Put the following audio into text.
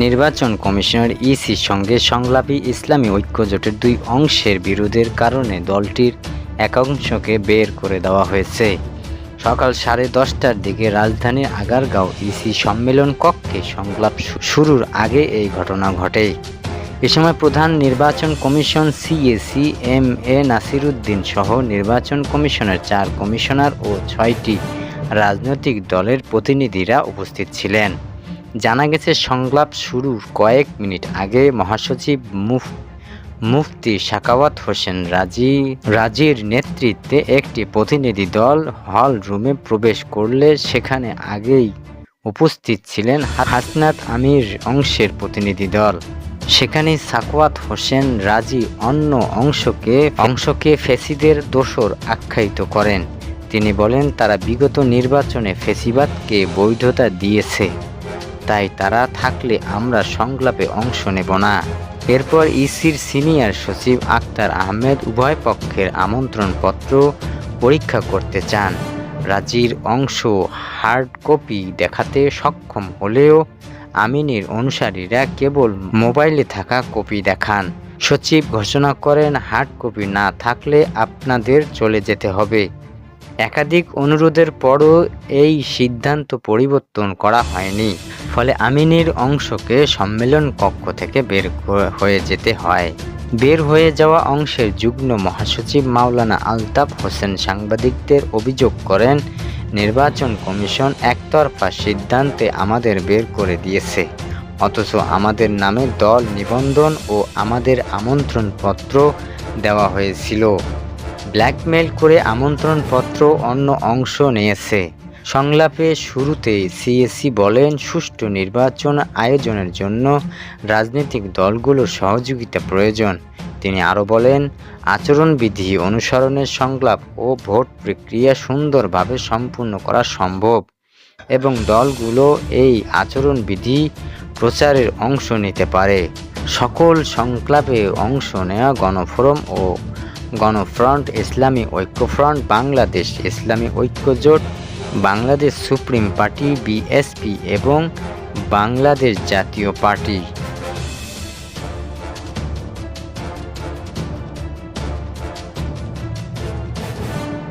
নির্বাচন কমিশনের ইসির সঙ্গে সংলাপী ইসলামী ঐক্যজোটের দুই অংশের বিরোধের কারণে দলটির একাংশকে বের করে দেওয়া হয়েছে। সকাল সাড়ে দশটার দিকে রাজধানীর আগারগাঁও ইসি সম্মেলন কক্ষে সংলাপ শুরুর আগে এই ঘটনা ঘটে। এ সময় প্রধান নির্বাচন commission CAC M A Nasiruddin সহ নির্বাচন কমিশনের চার কমিশনার ও ছয়টি রাজনৈতিক দলের প্রতিনিধিরা উপস্থিত ছিলেন। জানা গেছে, সংলাপ শুরুর কয়েক মিনিট আগে মহাসচিব মুফ, মুফতি সাকাওয়াত হোসেন রাজি, রাজির নেতৃত্বে একটি প্রতিনিধি দল হল রুমে প্রবেশ করলে সেখানে আগেই উপস্থিত ছিলেন হাসনাত আমির অংশের প্রতিনিধি দল। সেখানে সাকওয়াত হোসেন রাজি অন্য অংশকে অংশকে ফেসিদের দোষর আখ্যায়িত করেন। তিনি বলেন, তারা বিগত নির্বাচনে ফেসিবাদকে বৈধতা দিয়েছে। তাই তারা থাকলে আমরা সংলাপে অংশ নেব না। এরপর ইসির সিনিয়র সচিব আক্তার আহমেদ উভয় পক্ষের আমন্ত্রণপত্র পরীক্ষা করতে চান। রাজির অংশ হার্ড কপি দেখাতে সক্ষম হলেও আমিনের অনুসারীরা কেবল মোবাইলে থাকা কপি দেখান। সচিব ঘোষণা করেন, হার্ড কপি না থাকলে আপনাদের চলে যেতে হবে। একাধিক অনুরোধের পরও এই সিদ্ধান্ত পরিবর্তন করা হয়নি। ফলে আমিনের অংশকে সম্মেলন কক্ষ থেকে বের হয়ে যেতে হয়। বের হয়ে যাওয়া অংশের যুগ্ম মহাসচিব মাওলানা আলতাফ হোসেন সাংবাদিকদের অভিযোগ করেন, নির্বাচন কমিশন একতরফা সিদ্ধান্তে আমাদের বের করে দিয়েছে। অথচ আমাদের নামে দল নিবন্ধন ও আমাদের আমন্ত্রণপত্র দেওয়া হয়েছিল। ব্ল্যাকমেল করে আমন্ত্রণপত্র অন্য অংশ নিয়েছে। সংলাপে শুরুতেই সিএসি বলেন, সুষ্ঠু নির্বাচন আয়োজনের জন্য রাজনৈতিক দলগুলোর সহযোগিতা প্রয়োজন। তিনি আরও বলেন, আচরণবিধি অনুসরণের সংলাপ ও ভোট প্রক্রিয়া সুন্দরভাবে সম্পূর্ণ করা সম্ভব এবং দলগুলো এই আচরণবিধি প্রচারের অংশ নিতে পারে। সকল সংলাপে অংশ নেওয়া গণফোরাম ও Gano Front Islami Oikyafront, Bangladesh Islami Oikyajote Bangladesh Supreme Party BSP এবং বাংলাদেশ জাতীয় পার্টি।